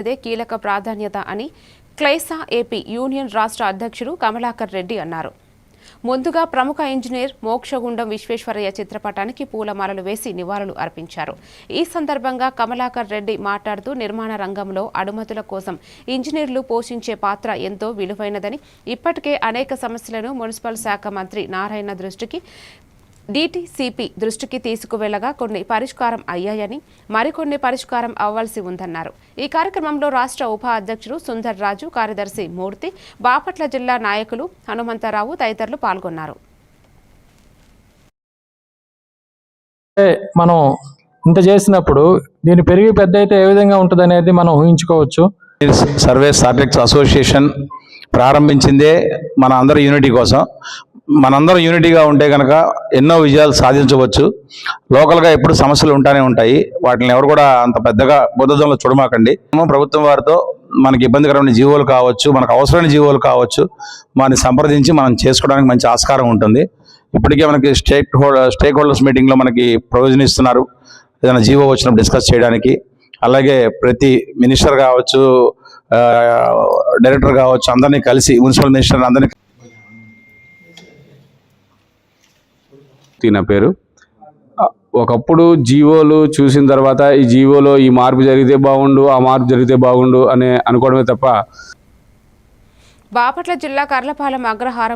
ఇదే కీలక ప్రాధాన్యత అని క్లైసా ఏపీ యూనియన్ రాష్ట్ర అధ్యక్షుడు కమలాకర్ రెడ్డి అన్నారు. ముందుగా ప్రముఖ ఇంజనీర్ మోక్షగుండం విశ్వేశ్వరయ్య చిత్రపటానికి పూలమాలలు వేసి నివాళులు అర్పించారు. ఈ సందర్భంగా కమలాకర్ రెడ్డి మాట్లాడుతూ నిర్మాణ రంగంలో అనుమతుల కోసం ఇంజనీర్లు పోషించే పాత్ర ఎంతో విలువైనదని ఇప్పటికే అనేక సమస్యలను మున్సిపల్ శాఖ మంత్రి నారాయణ దృష్టికి డీటీసీపీ దృష్టికి తీసుకువెళ్ళగా కొన్ని పరిష్కారం అయ్యాయని మరికొన్ని పరిష్కారం అవ్వాల్సి ఉందన్నారు. ఈ కార్యక్రమంలో రాష్ట్ర ఉప అధ్యక్షుడు సుందర్ రాజు కార్యదర్శి మూర్తి బాపట్ల జిల్లా నాయకులు హనుమంతరావు తదితరులు పాల్గొన్నారు. మనం ఇంత చేసినప్పుడు దీన్ని పెరిగి పెద్ద అయితే ఏ విధంగా ఉంటుంది అనేది మనం ఊహించుకోవచ్చు. సర్వేస్ ఆర్కిటెక్ట్స్ అసోసియేషన్ ప్రారంభించిందే మన అందరి యూనిటీ కోసం. మనందరం యూనిటీగా ఉంటే కనుక ఎన్నో విజయాలు సాధించవచ్చు. లోకల్గా ఎప్పుడు సమస్యలు ఉంటానే ఉంటాయి. వాటిని ఎవరు కూడా అంత పెద్దగా బుద్ధంలో చూడమాకండి. మనం ప్రభుత్వం వారితో మనకి ఇబ్బందికరమైన జీవోలు కావచ్చు మనకు అవసరమైన జీవోలు కావచ్చు వారిని సంప్రదించి మనం చేసుకోవడానికి మంచి ఆస్కారం ఉంటుంది. ఇప్పటికే మనకి స్టేక్ హోల్డర్ స్టేక్ హోల్డర్స్ మీటింగ్లో మనకి ప్రొవిజన్ ఇస్తున్నారు ఏదైనా జీవో వచ్చినప్పుడు డిస్కస్ చేయడానికి. అలాగే ప్రతి మినిస్టర్ కావచ్చు డైరెక్టర్ కావచ్చు అందరినీ కలిసి మున్సిపల్ మినిస్టర్ అందరినీ నా పేరు. ఒకప్పుడు జీవోలు చూసిన తర్వాత ఈ జీవోలో ఈ మార్పు జరిగితే బాగుండు ఆ మార్పు జరిగితే బాగుండు అనే అనుకోవడమే తప్ప బాపట్ల జిల్లా కర్లపాలెం అగ్రహారం